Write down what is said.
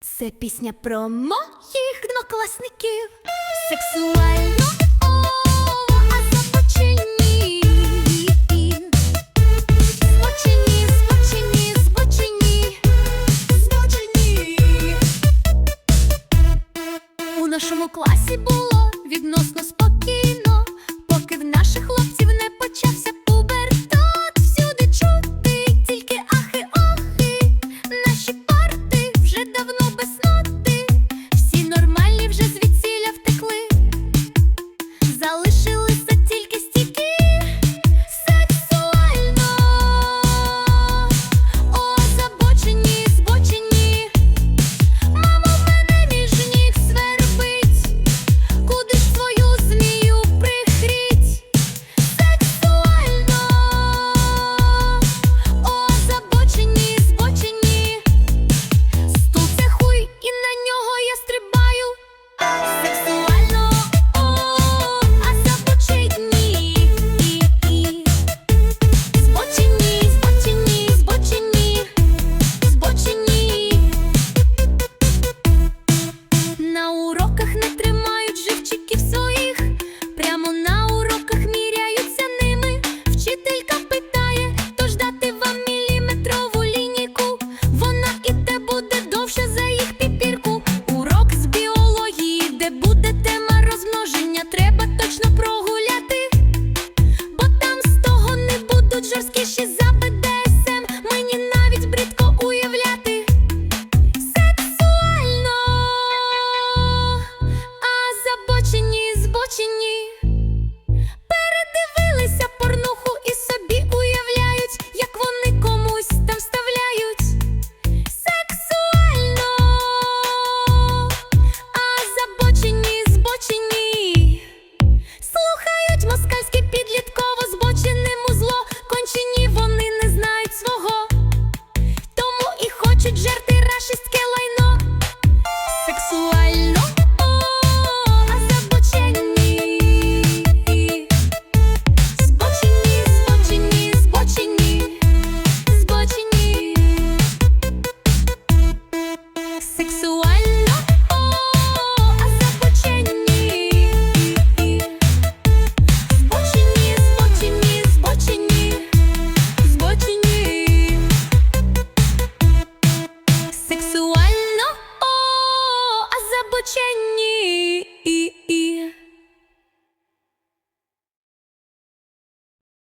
Це пісня про моїх однокласників. Сексуально У нашому класі було відносно спокійно.